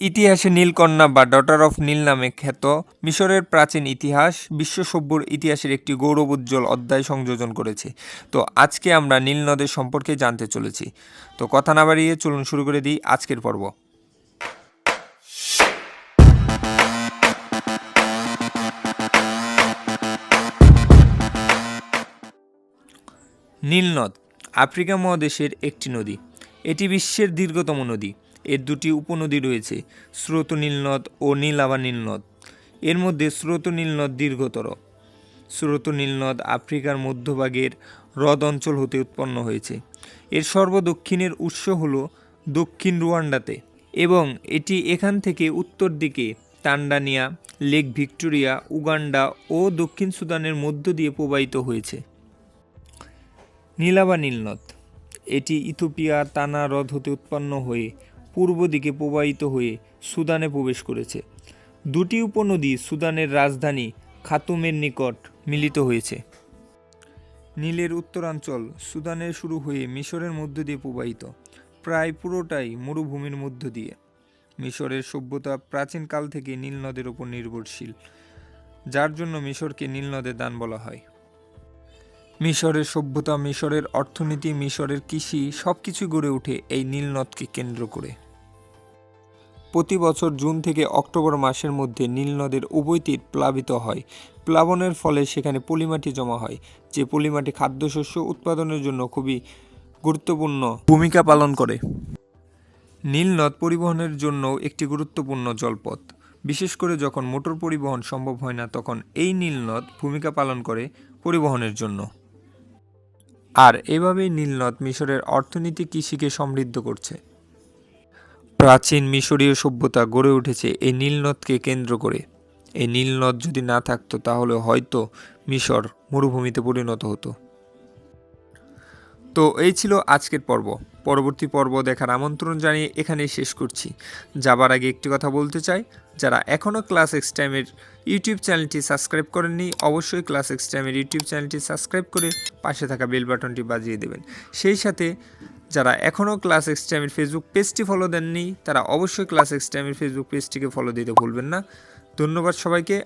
ইতিহাসে নীলকন্যা বা daughter of নীল নামে খ্যাত মিশরের প্রাচীন ইতিহাস বিশ্ব সভ্যর ইতিহাসের একটি গৌরব উজ্জ্বল অধ্যায় সংযোজন করেছে। তো আজকে আমরা নীল নদের সম্পর্কে জানতে চলেছি। তো কথা না বাড়িয়ে চলুন শুরু করে দিই আজকের পর্ব। নীলনদ আফ্রিকা মহাদেশের একটি নদী। এটি বিশ্বের দীর্ঘতম নদী। এর দুটি উপনদী রয়েছে স্রোত নীলনদ ও নীলাবা নীলনদ এর মধ্যে স্রোত নীলনদ দীর্ঘতর। স্রোত নীলনদ আফ্রিকার মধ্যভাগের হ্রদ অঞ্চল হতে উৎপন্ন হয়েছে। এর সর্বদক্ষিণের উৎস হল দক্ষিণ রুয়ান্ডাতে এবং এটি এখান থেকে উত্তর দিকে তান্ডানিয়া, লেক ভিক্টোরিয়া, উগান্ডা ও দক্ষিণ সুদানের মধ্য দিয়ে প্রবাহিত হয়েছে। নীলাবা নীলনদ এটি ইথোপিয়া তানা হ্রদ হতে উৎপন্ন হয়ে পূর্ব দিকে প্রবাহিত হয়ে সুদানে প্রবেশ করেছে। দুটি উপনদী সুদানের রাজধানী খাতুমের নিকট মিলিত হয়েছে। নীলের উত্তরাঞ্চল সুদানের শুরু হয়ে মিশরের মধ্য দিয়ে প্রবাহিত, প্রায় পুরোটাই মরুভূমির মধ্য দিয়ে। মিশরের সভ্যতা প্রাচীনকাল থেকে নীল নদের উপর নির্ভরশীল, যার জন্য মিশরকে নীল নদের দান বলা হয়। মিশরের সভ্যতা, মিশরের অর্থনীতি, মিশরের কৃষি সব কিছু গড়ে ওঠে এই নীলনদকে কেন্দ্র করে। প্রতি বছর জুন থেকে অক্টোবর মাসের মধ্যে নীলনদের উভয় তীর প্লাবিত হয়। প্লাবনের ফলে সেখানে পলিমাটি জমা হয়, যে পলিমাটি খাদ্যশস্য উৎপাদনের জন্য খুবই গুরুত্বপূর্ণ ভূমিকা পালন করে। নীলনদ পরিবহনের জন্য একটি গুরুত্বপূর্ণ জলপথ। বিশেষ করে যখন মোটর পরিবহন সম্ভব হয় না, তখন এই নীলনদ ভূমিকা পালন করে পরিবহনের জন্য। আর এভাবেই নীলনদ মিশরের অর্থনীতি কৃষিকে সমৃদ্ধ করছে। প্রাচীন মিশরীয় সভ্যতা গড়ে উঠেছে এই নীলনদকে কেন্দ্র করে। এই নীলনদ যদি না থাকতো, তাহলে হয়তো মিশর মরুভূমিতে পরিণত হতো। তো এই ছিল আজকের পর্ব। পরবর্তী পর্ব দেখার আমন্ত্রণ জানিয়ে এখানেই শেষ করছি। যাবার আগে একটি কথা বলতে চাই, যারা এখনও ক্লাস এক্স টাইমের ইউটিউব চ্যানেলটি সাবস্ক্রাইব করেননি, অবশ্যই ক্লাস এক্স টাইমের ইউটিউব চ্যানেলটি সাবস্ক্রাইব করে পাশে থাকা বেল বাটনটি বাজিয়ে দেবেন। সেই সাথে যারা এখনও ক্লাস এক্স টাইমের ফেসবুক পেজটি ফলো দেননি, তারা অবশ্যই ক্লাস এক্স টাইমের ফেসবুক পেজটিকে ফলো দিতে ভুলবেন না। ধন্যবাদ সবাইকে।